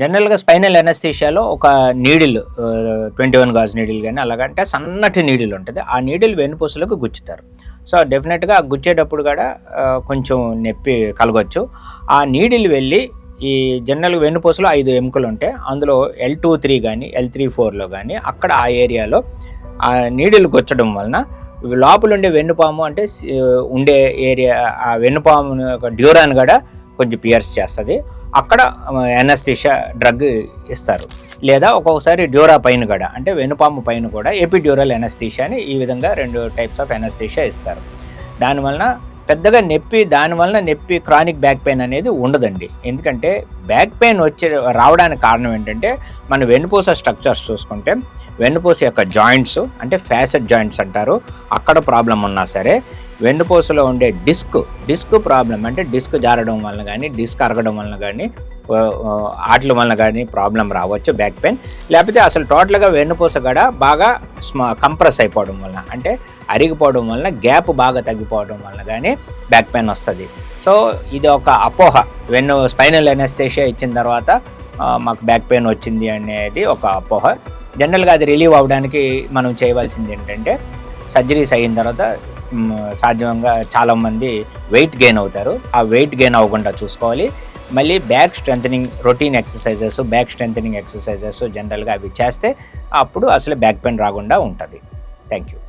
జనరల్గా స్పైనల్ ఎనస్థీషియాలో ఒక needle twenty one gauge needle కానీ అలాగంటే సన్నటి నీడిల్ ఉంటుంది. ఆ నీడిల్ వెన్నుపూసలకు గుచ్చుతారు. సో డెఫినెట్గా గుచ్చేటప్పుడు కూడా కొంచెం నొప్పి కలగవచ్చు ఆ నీడిల్ వెళ్ళి ఈ జనరల్ వెన్నుపూసలో ఐదు ఎముకలు ఉంటాయి అందులో ఎల్ టూ త్రీ కానీ ఎల్ త్రీ ఫోర్లో కానీ అక్కడ ఆ ఏరియాలో ఆ నీడిల్ గుచ్చడం వలన లోపల ఉండే వెన్నుపాము అంటే ఉండే ఏరియా ఆ వెన్నుపాము డ్యూరాన్ కూడా కొంచెం పియర్స్ చేస్తుంది. అక్కడ ఎనస్థిషియా డ్రగ్ ఇస్తారు. లేదా ఒక్కొక్కసారి డ్యూరా పైన కూడా అంటే వెనుపాము పైన కూడా ఎపిడ్యూరల్ ఎనస్థీషియా అని ఈ విధంగా రెండు టైప్స్ ఆఫ్ ఎనస్థీషియా ఇస్తారు. దానివలన పెద్దగా నొప్పి దానివలన నొప్పి క్రానిక్ బ్యాక్ పెయిన్ అనేది ఉండదండి. ఎందుకంటే బ్యాక్ పెయిన్ వచ్చే రావడానికి కారణం ఏంటంటే మన వెన్నుపూస స్ట్రక్చర్స్ చూసుకుంటే వెన్నుపూస యొక్క జాయింట్స్ అంటే ఫ్యాసెట్ జాయింట్స్ అంటారు అక్కడ ప్రాబ్లం ఉన్నా సరే వెన్నుపూసలో ఉండే డిస్క్ డిస్క్ ప్రాబ్లం అంటే డిస్క్ జారడం వలన కానీ డిస్క్ అరగడం వలన కానీ ఆటల వలన కానీ ప్రాబ్లం రావచ్చు బ్యాక్ పెయిన్. లేకపోతే అసలు టోటల్గా వెన్నుపూస కూడా బాగా స్మా కంప్రెస్ అయిపోవడం వలన అంటే అరిగిపోవడం వలన గ్యాప్ బాగా తగ్గిపోవడం వలన కానీ బ్యాక్ పెయిన్ వస్తుంది. సో ఇది ఒక అపోహ. వెన్ను స్పైనల్ ఎనస్థేషియా ఇచ్చిన తర్వాత మాకు బ్యాక్ పెయిన్ వచ్చింది అనేది ఒక అపోహ. జనరల్గా అది రిలీవ్ అవ్వడానికి మనం చేయవలసింది ఏంటంటే సర్జరీస్ అయిన తర్వాత సాధ్యంగా చాలామంది వెయిట్ గెయిన్ అవుతారు. ఆ వెయిట్ గెయిన్ అవ్వకుండా చూసుకోవాలి. మళ్ళీ back strengthening routine exercises back strengthening exercises జనరల్గా అవి చేస్తే అప్పుడు అసలు బ్యాక్ పెయిన్ రాకుండా ఉంటుంది. Thank you